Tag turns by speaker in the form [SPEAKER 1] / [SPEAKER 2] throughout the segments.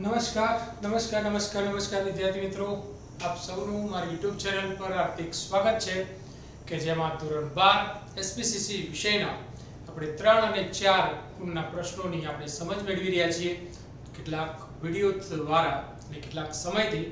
[SPEAKER 1] નમસ્કાર નમસ્કાર નમસ્કાર નમસ્કાર વિદ્યાર્થી મિત્રો. આપ સૌનું મારી યુટ્યુબ ચેનલ પર હાર્દિક સ્વાગત છે કે જેમાં ધોરણ બાર એસપીસીસી વિષયના આપણે ત્રણ અને ચાર ગુણના પ્રશ્નોની આપણે સમજ મેળવી રહ્યા છીએ. કેટલાક વીડિયો દ્વારા અને કેટલાક સમયથી.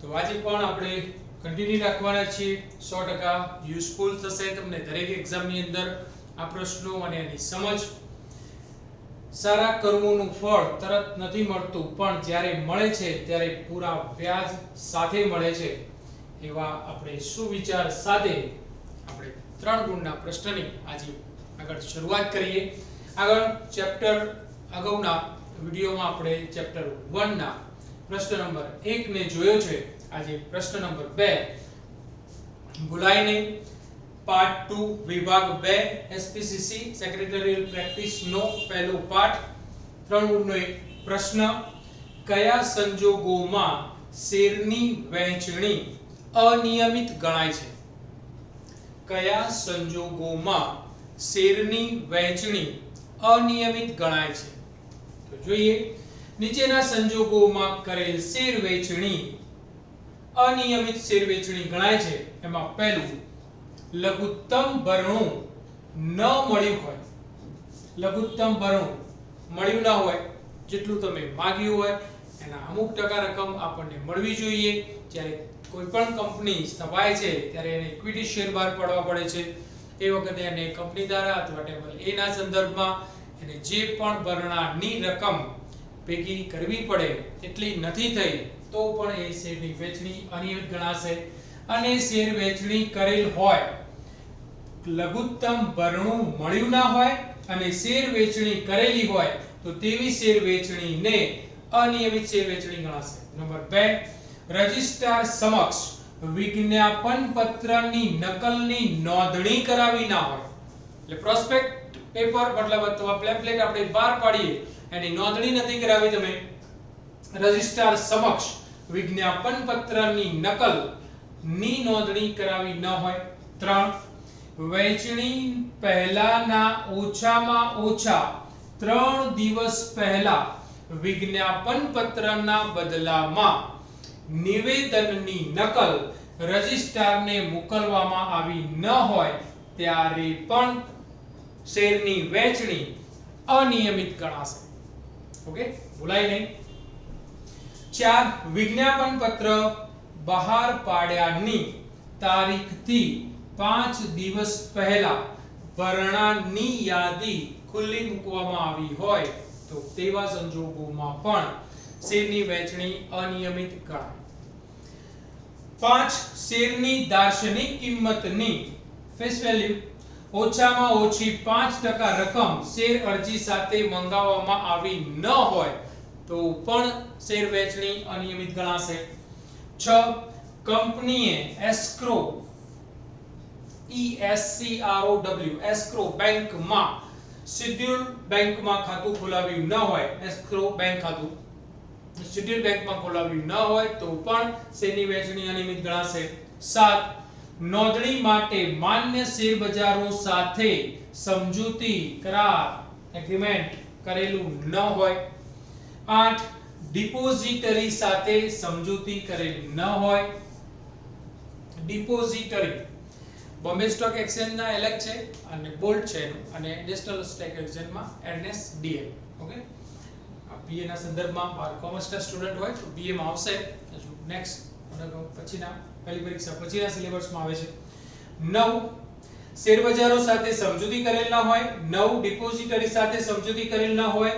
[SPEAKER 1] તો આજે પણ આપણે કન્ટિન્યુ રાખવાના છીએ. સો ટકા યુઝફુલ થશે તમને દરેક એક્ઝામની અંદર આ પ્રશ્નો અને એની સમજ. સારા કર્મોનું ફળ તરત નથી મળતું, પણ જ્યારે મળે છે, ત્યારે પૂરા વ્યાજ સાથે મળે છે. એવા આપણે સુવિચાર સાથે આપણે ત્રણ ગુણના પ્રશ્નની આજે આગળ શરૂઆત કરીએ. આગળ ચેપ્ટર અગાઉના વિડીયોમાં આપણે ચેપ્ટર વનના પ્રશ્ન નંબર 1 ને જોયો છે. આજે પ્રશ્ન નંબર બે, ભૂલાય નહીં. પાર્ટ ટુ વિભાગ બે એસપીસીસી સેક્રેટરીયલ પ્રેક્ટિસ નો પહેલો પાઠ ત્રણ ગુણનો એક પ્રશ્ન, કયા સંજોગોમાં શેરની વહેંચણી અનિયમિત ગણાય છે? કયા સંજોગોમાં શેરની વહેંચણી અનિયમિત ગણાય છે? તો જોઈએ, નીચેના સંજોગોમાં કરેલ શેર વેચણી અનિયમિત શેર વેચણી ગણાય છે. એમાં પહેલું લઘુત્તમ ભરણું ન મળ્યું હોય, લઘુત્તમ ભરણું મળ્યું ના હોય, જેટલું તમે માગ્યું હોય, એના અમુક ટકા રકમ આપણને મળવી જોઈએ. જ્યારે કોઈ પણ કંપની સ્થપાય છે, ત્યારે એને ઇક્વિટી શેર બહાર પાડવા પડે છે. એ વખતે એને કંપની દ્વારા અથવા ટેબલ એના સંદર્ભમાં એને જે પણ ભરણાની રકમ ભેગી કરવી પડે, એટલી નથી થઈ, તો પણ એ શેરની વેચણી અનિયત ગણાશે. અને શેર વેચણી કરેલ હોય. લઘુત્તમ ભરણું મળ્યું ના હોય અને શેર વેચણી કરેલી હોય, તો તેવી શેર વેચણીને અનિયમિત શેર વેચણી ગણાશે. નંબર 2 રજિસ્ટ્રાર સમક્ષ વિજ્ઞાપન પત્રની નકલની નોંધણી કરાવી ના હોય. એટલે પ્રોસ્પેક્ટ પેપર મતલબ અથવા પેમ્પલેટ આપણે બહાર પાડીએ, એની નોંધણી નથી કરાવી તમે. રજિસ્ટ્રાર સમક્ષ વિજ્ઞાપન પત્રની નકલ ની નોંધણી કરાવી ન હોય. ત્રણ, વહેંચણી પહેલાના ઓછામાં ઓછા ત્રણ દિવસ પહેલા વિજ્ઞાપન પત્રના બદલામાં નિવેદનની નકલ રજિસ્ટ્રારને મોકલવામાં આવી ન હોય ત્યારે પણ શેરની વહેંચણી અનિયમિત ગણાશે. ઓકે? ભૂલાય નહીં. ચાર વિજ્ઞાપન પત્ર બહાર પાડ્યાની તારીખથી પાંચ દિવસ પહેલા ભરણાની યાદી ખુલ્લી મૂકવામાં આવી હોય તો તેવા સંજોગોમાં પણ શેરની વહેંચણી અનિયમિત ગણાય પાંચ શેરની દાર્શનિક કિંમતની ફેસ વેલ્યુ ઓછામાં ઓછી પાંચ ટકા રકમ શેર અરજી સાથે મંગાવવામાં આવી ન હોય તો પણ શેર વેચણી અનિયમિત ગણાશે. છ કંપનીએ escrow E S C R O W escrow બેંકમાં, શેડ્યુલ બેંકમાં ખાતું ખોલાવ્યું ન હોય, એસ્ક્રો બેંક ખાતું, શેડ્યુલ બેંકમાં ખોલાવ્યું ન હોય તો પણ શેરની વહેંચણી અનિયમિત ગણાશે? સાત, નોંધણી માટે માન્ય શેર બજારો સાથે સમજૂતી કરાર એગ્રીમેન્ટ કરેલું ન હોય. આઠ ડિપોઝિટરી સાથે સમજૂતી કરેલી ન હોય. ડિપોઝિટરી. બોમ્બે સ્ટોક એક્સચેન્જના એલગ છે અને બોલ્ડ છે અને નેશનલ સ્ટેક એક્સચેન્જમાં એનએસડીએમ ઓકે? બીએ ના સંદર્ભમાં બાર કોમર્સના સ્ટુડન્ટ હોય તો બીએ માં આવશે. નેક્સ્ટ પછીના, પહેલી પરીક્ષા પછીના સિલેબસમાં આવે છે. નવ શેર બજારો સાથે સમજૂતી કરેલ ન હોય. નવ, ડિપોઝિટરી સાથે સમજૂતી કરેલ ન હોય.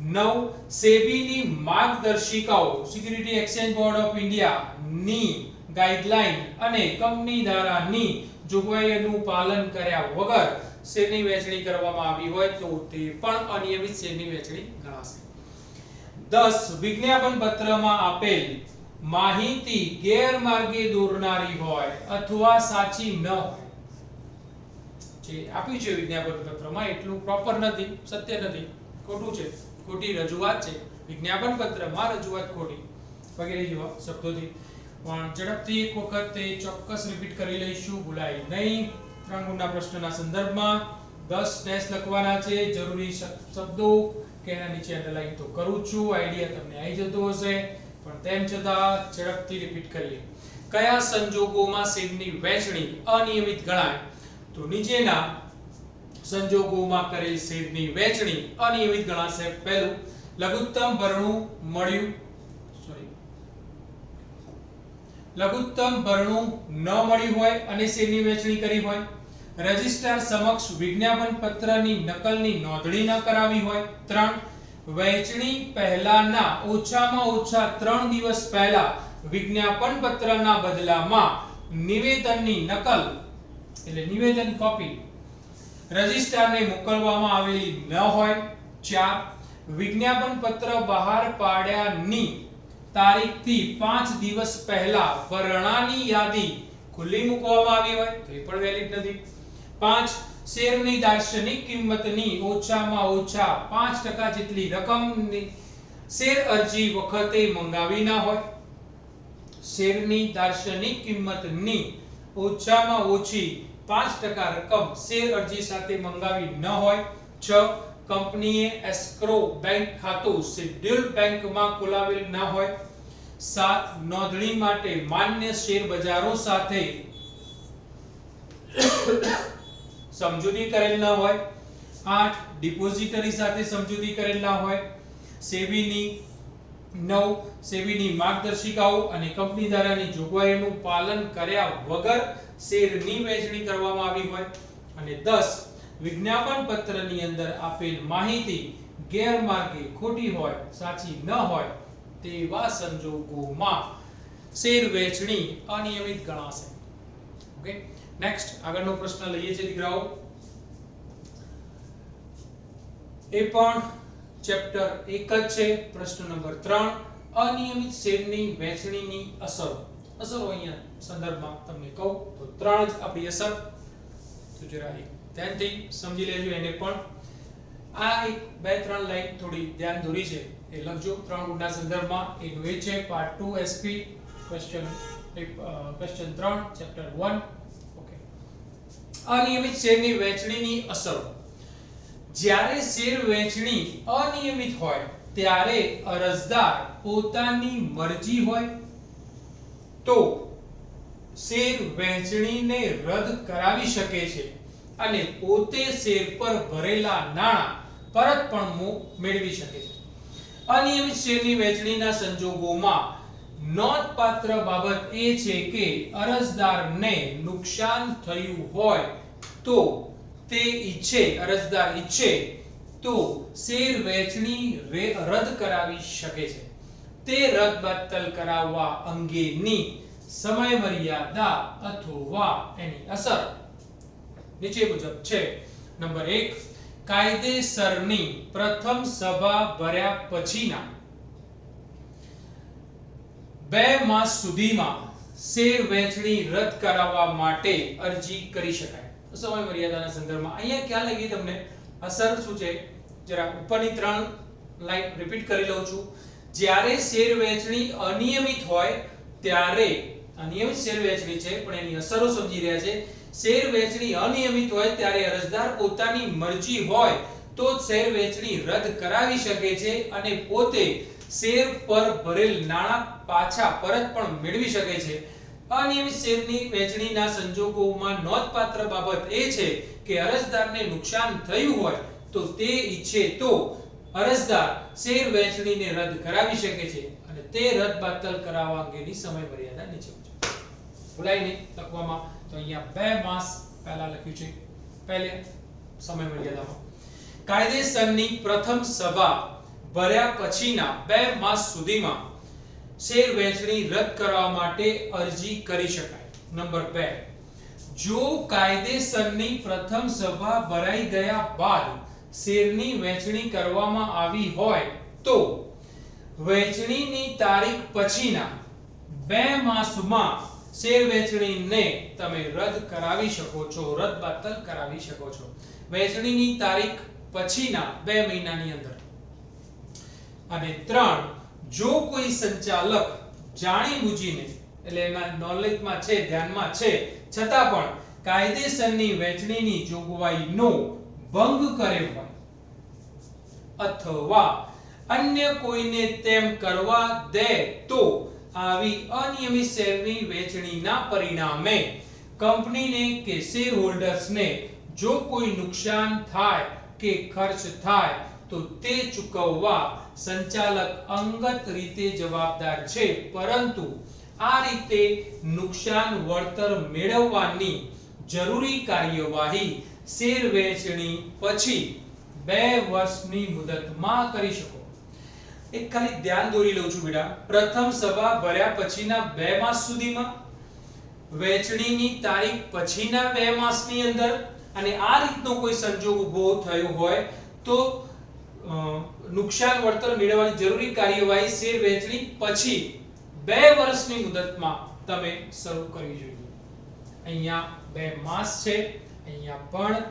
[SPEAKER 1] નવ સેબીની માર્ગદર્શિકાઓ security exchange board of India ની ગાઈડલાઈન અને કંપની ધારાની જોગવાઈઓનું પાલન કર્યા વગર શેરની વેચણી કરવામાં આવી હોય તો તે પણ અનિયમિત શેરની વેચણી ગણાશે. દસ, વિજ્ઞાપન પત્રમાં આપેલ માહિતી ગેરમાર્ગે દોરનારી હોય અથવા સાચી ન હોય. જે આપ્યું છે વિજ્ઞાપન પત્રમાં, એટલું પ્રોપર નથી, સત્ય નથી, ખોટું છે. ખોટી રજૂઆત છે. વિજ્ઞાપન પત્રમાં રજૂઆત ખોટી વગેરે જેવા શબ્દોથી. પણ ઝડપથી એક વખત ચોક્કસ રિપીટ કરી લઈશું. ભૂલાય નહીં. ત્રણ ગુણના પ્રશ્નના સંદર્ભમાં દસ ડેશ લખવાના છે. જરૂરી શબ્દો કે એના નીચે અંડરલાઈન તો કરું છું. આઈડિયા તમને આવી જતો હશે. પણ તેમ છતાં ઝડપથી રિપીટ કરીએ. કયા સંજોગોમાં શેરની વહેંચણી અનિયમિત ગણાય? તો નીચેના સંજોગોમાં કરેલ શેરની વેચણી અનિયમિત ગણાશે. પહેલું, લઘુત્તમ ભરણું મળ્યું લઘુત્તમ ભરણું ન મળ્યું હોય અને શેરની વેચણી કરી હોય. રજિસ્ટ્રાર સમક્ષ વિજ્ઞાપન પત્રની નકલની નોંધણી ન કરાવી હોય. ત્રણ વહેંચણી પહેલાના ઓછામાં ઓછા ત્રણ દિવસ પહેલા વિજ્ઞાપન પત્રના બદલામાં નિવેદનની નકલ, એટલે નિવેદન કોપી રજિસ્ટ્રારને મોકલવામાં આવેલી ન હોય, ચાર વિજ્ઞાપન પત્ર બહાર પાડ્યાની તારીખથી પાંચ દિવસ પહેલા વરણાની યાદી ખુલ્લી મૂકવામાં આવી હોય, તો એ પણ વેલિડ નથી. પાંચ, શેરની દાર્શનિક કિંમતની ઓછામાં ઓછા પાંચ ટકા જેટલી રકમની શેર અરજી વખતે મંગાવી ના હોય. શેરની દાર્શનિક કિંમતની ઓછામાં ઓછી પાંચ ટકા રકમ શેર અરજી સાથે મંગાવી ન હોય, છ, કંપનીએ એસ્ક્રો બેંક ખાતું શેડ્યુલ બેંકમાં ખોલાવેલ ન હોય, સાત, નોંધણી માટે માન્ય શેર બજારો સાથે સમજૂતી કરેલ ન હોય, આઠ, ડિપોઝિટરી સાથે સમજૂતી કરેલ ન હોય સેબીની નવ સેબીની માર્ગદર્શિકાઓ અને કંપની ધારાની જોગવાઈઓનું પાલન કર્યા વગર શેરની વહેંચણી કરવામાં આવી હોય? અને દસ, વિજ્ઞાપન પત્રની અંદર આપેલ માહિતી ગેરમાર્ગે ખોટી હોય, સાચી ન હોય તેવા સંજોગોમાં શેર વહેંચણી અનિયમિત ગણાશે. ઓકે નેક્સ્ટ આગળનો પ્રશ્ન લઈએ છીએ, દીકરાઓ. એ પણ ચેપ્ટર એક જ છે, પ્રશ્ન નંબર 3 અનિયમિત શેરની વહેંચણીની અસરો. અસરો અહીંયા સંદર્ભમાં તમને કહું તો ત્રણ જ આપણી અસર. તો જરા એક ધ્યાનથી સમજી લેજો એને પણ. આ એક બે ત્રણ લાઈન થોડી ધ્યાન દોરી છે. એ લખજો ત્રણ ગુણના સંદર્ભમાં. એનું એ છે part 2 SP question question 3 chapter 1 okay અનિયમિત શેરની વહેંચણીની અસરો. જ્યારે શેર વેચણી અનિયમિત હોય, ત્યારે અરજદાર પોતાની મરજી હોય. તો શેર વહેંચણીને રદ કરાવી શકે છે અને પોતે શેર પર ભરેલા નાણાં પરત પણ મેળવી શકે છે. અનિયમિત શેરની વહેંચણીના સંજોગોમાં નોંધપાત્ર બાબત એ છે કે અરજદારને નુકસાન થયું હોય તો તે ઈચ્છે, અરજદાર ઈચ્છે, તો શેર વેચણી રદ કરાવી શકે છે. તે રદ રદબાતલ કરાવવા અંગેની સમય મર્યાદા અથવા એની અસર. નીચે મુજબ છે. નંબર 1 કાયદેસરની પ્રથમ સભા ભર્યા પછીના બે માસ સુધીમાં શેર વેચણી રદ કરાવવા માટે અરજી કરી શકાય. સમય મર્યાદાના સંદર્ભમાં. અહીંયા ક્યાં લાગી તમને. અસર શું છે? જરા ઉપરની ત્રણ લાઈન રિપીટ કરી લઉં છું. જ્યારે શેર વેચણી અનિયમિત હોય, ત્યારે અનિયમિત શેર વેચણી છે, પણ એની અસરો સમજી રહ્યા છે. શેર વેચણી અનિયમિત હોય, ત્યારે અરજદાર પોતાની મરજી હોય, તો શેર વેચણી રદ કરાવી શકે છે અને પોતે શેર પર ભરેલ નાણાં પાછા પરત પણ મેળવી શકે છે. અનિયમિત શેરની વહેંચણીના સંજોગોમાં નોંધપાત્ર બાબત એ છે કે અરજદારને નુકસાન થયું હોય તો તે ઈચ્છે તો અરજદાર શેર વહેંચણીને રદ કરાવી શકે છે અને તે રદ બાતલ કરાવવા અંગેની સમય મર્યાદા નીચે મુજબ. ભૂલાય નહીં લખવામાં તો અહીંયા બે માસ પહેલા લખ્યું છે. પહેલે સમય મર્યાદામાં કાયદેસરની પ્રથમ સભા ભર્યા પછીના બે માસ સુધીમાં શેર વહેંચણી રદ કરવા માટે અરજી કરી શકાય. નંબર બે. જો કાયદેસરની પ્રથમ સભા ભરાઈ ગયા બાદ શેરની વહેંચણી કરવામાં આવી હોય તો વહેંચણીની તારીખ પછીના બે માસમાં શેર વહેંચણીને તમે રદ કરાવી શકો છો, રદ બાતલ કરાવી શકો છો. વહેંચણીની તારીખ પછીના બે મહિનાની અંદર. અને ત્રણ જો કોઈ સંચાલક જાણી બુજીને, એટલે એના નોલેજમાં છે, ધ્યાનમાં છે, છતાં પણ કાયદેસરની વહેંચણીની જોગવાઈનો ભંગ કર્યો હોય અથવા અન્ય કોઈને તેમ કરવા દે તો આવી અનિયમિત શેરની વેચણીના પરિણામે કંપનીને કે શેર હોલ્ડર્સને જો કોઈ નુકસાન થાય કે ખર્ચ થાય તો તે ચૂકવવા સંચાલક અંગત રીતે જવાબદાર છે. પરંતુ આ રીતે નુકસાન વળતર મેળવવાની જરૂરી કાર્યવાહી શેર વેચણી પછી બે વર્ષની મુદતમાં કરી શકો. એક ખાલી ધ્યાન દોરી લઉં છું બેટા. પ્રથમ સભા ભર્યા પછીના બે માસ સુધીમાં. વેચણીની તારીખ પછીના બે માસની અંદર. અને આ રીતનો કોઈ સંજોગ ઊભો થયો હોય તો નુકસાન વળતર મેળવવાની જરૂરી કાર્યવાહી શેર વહેંચણી પછી બે વર્ષની મુદતમાં તમે શરૂ કરવી જોઈએ. અહીંયા બે માસ છે, અહીંયા પણ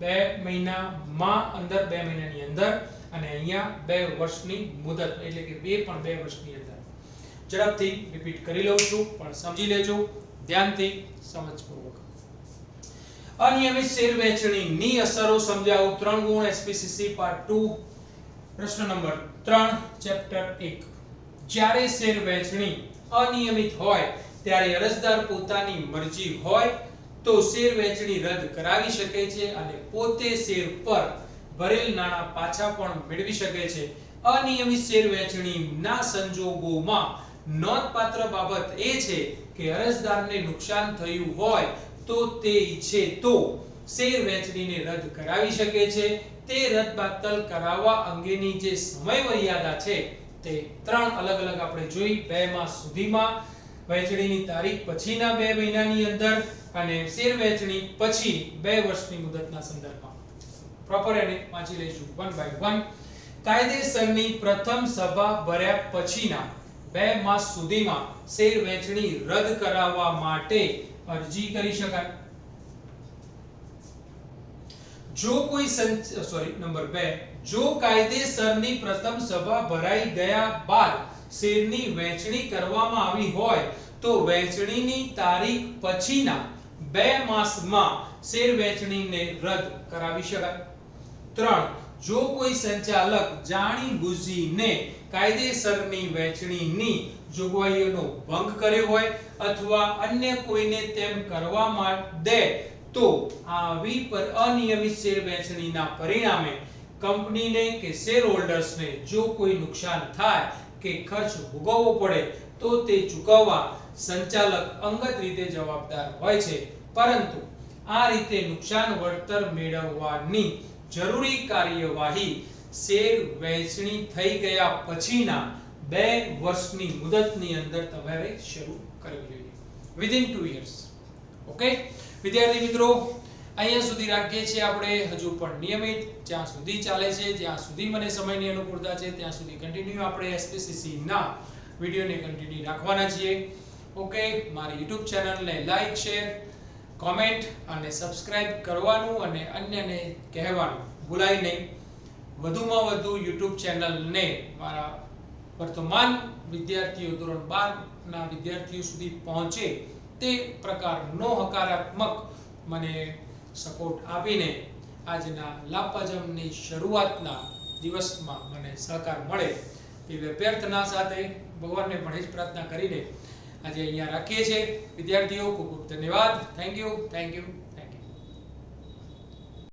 [SPEAKER 1] બે મહિનામાં અંદર, બે મહિનાની અંદર અને અહીંયા બે વર્ષની મુદત, એટલે કે બે પણ બે વર્ષની અંદર. ઝડપથી રિપીટ કરી લઉં છું, પણ સમજી લેજો, ધ્યાનથી, સમજપૂર્વક. અનિયમિત શેર વેચણીની અસરો સમજાવું, ત્રણ ગુણ એસપીસીસી પાર્ટ 2 પ્રશ્ન નંબર 3 ચેપ્ટર 1 જ્યારે શેર વેચણી અનિયમિત હોય, ત્યારે અરજદાર પોતાની મરજી હોય, તો શેર વેચણી રદ કરાવી શકે છે અને પોતે શેર પર ભરેલ નાણાં પાછા પણ મેળવી શકે છે. અનિયમિત શેર વેચણીના સંજોગોમાં નોંધપાત્ર બાબત એ છે કે અરજદારને નુકસાન થયું હોય તો તે ઈચ્છે તો શેર વેચણીને રદ કરાવી શકે છે. તે રદ બાતલ કરાવવા અંગેની જે સમય મર્યાદા છે તે ત્રણ અલગ અલગ આપણે જોઈ બે માસ સુધીમાં વહેંચણીની તારીખ પછીના બે મહિનાની અંદર અને શેર વહેંચણી પછી બે વર્ષની મુદતના સંદર્ભમાં. પ્રોપર એને વાંચી લઈશું વન બાય વન કાયદેસરની પ્રથમ સભા ભર્યા પછીના બે માસ સુધીમાં શેર વહેંચણી રદ કરાવવા માટે અરજી કરી શકાય. જો કોઈ સોરી નંબર 2 જો કાયદેસરની પ્રથમ સભા ભરાઈ ગયા બાદ શેરની વહેંચણી કરવામાં આવી હોય, તો વહેંચણીની તારીખ પછીના બે માસમાં શેર વહેંચણીને રદ કરાવી શકાય. ત્રણ. જો કોઈ સંચાલક જાણી બુજીને કાયદેસરની વહેંચણીની જોગવાઈઓનો ભંગ કર્યો હોય અથવા અન્ય કોઈને તેમ કરવા દે, તો આવી પર અનિયમિત શેર વેચણીના પરિણામે કંપનીને કે શેર હોલ્ડર્સને જો કોઈ નુકસાન થાય કે ખર્ચ ભોગવવો પડે, તો તે ચૂકવવા સંચાલક અંગત રીતે જવાબદાર હોય છે. પરંતુ આ રીતે નુકસાન વળતર મેળવવાની જરૂરી કાર્યવાહી શેર વહેંચણી થઈ ગયા પછીના બે વર્ષની મુદતની અંદર તમારે શરૂ કરવી જોઈએ. વિધિન ટુ યર્સ ઓકે વિદ્યાર્થી મિત્રો, અહીંયા સુધી રાખીએ છીએ આપણે. હજુ પણ નિયમિત. જ્યાં સુધી ચાલે છે, જ્યાં સુધી મને સમયની અનુકૂળતા છે, ત્યાં સુધી કન્ટિન્યુ આપણે એસપીસીસી ના વિડીયોને કન્ટિન્યુ રાખવાના છીએ. ઓકે મારી યુટ્યુબ ચેનલને લાઈક શેર કોમેન્ટ અને સબસ્ક્રાઇબ કરવાનું અને અન્યને કહેવાનું ભૂલાય નહીં. વધુમાં વધુ યુટ્યુબ ચેનલને મારા વર્તમાન વિદ્યાર્થીઓ ધોરણ બાર ના વિદ્યાર્થીઓ સુધી પહોંચે તે પ્રકારનો હકારાત્મક મને સપોર્ટ આપીને આજના લાપાજમની શરૂઆતના દિવસમાં મને સહકાર મળે એવી અભ્યર્થના સાથે ભગવાનને પણ જ પ્રાર્થના કરીને આજે અહીંયા રાખીએ છીએ. વિદ્યાર્થીઓ ખૂબ ખૂબ ધન્યવાદ. Thank you thank you